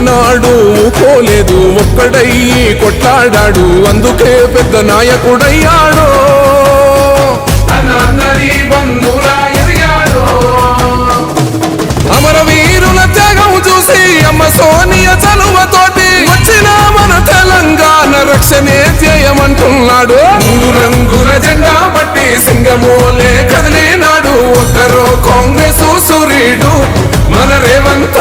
మొక్కనాడు ఊకోలేదు ఒక్కడయ్యి కొట్లాడాడు. అందుకే పెద్ద నాయకుడయ్యాడు.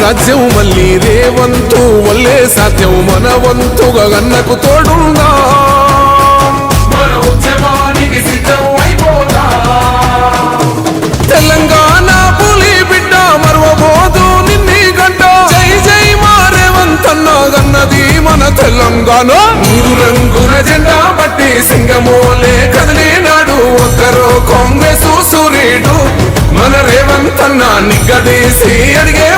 రాజ్యం మళ్ళీ రేవంతు వల్లే సాధ్యం మన వంతుగా గన్నకు తోడుందా తెలంగాణ పులి బిడ్డ మరవబోదు నిన్ని గంట. జై జై మారేవంతన్న గన్నది మన తెలంగాణ. మూడు రంగుల జెండా పట్టి సింగమోలే కదిలినాడు ఒక్కరో కాంగ్రెస్ సూర్యుడు మన రేవంత్ అన్న నిగ్గదీసి అడిగే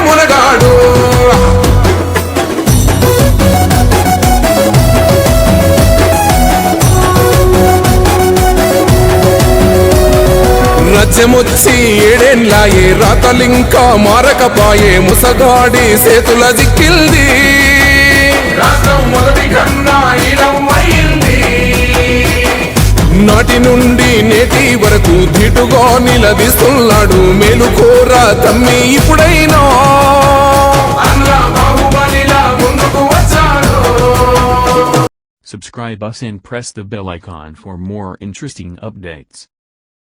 రచ్చమొచ్చి ఏడేండ్లాయే రాతలింకా మారకపాయే ముసగాడి సేతుల జిక్కిల్ది రాష్ట్రం మొదటి కన్నా అయింది. నాటి నుండి నేటి వరకు ధీటుగా నిలదీస్తున్నాడు మేలుకోర తమ్మి ఇప్పుడైనా. అన్నా బాహుబలిలా ముందుకు వచ్చాడు. Subscribe us and press the bell icon for more interesting updates.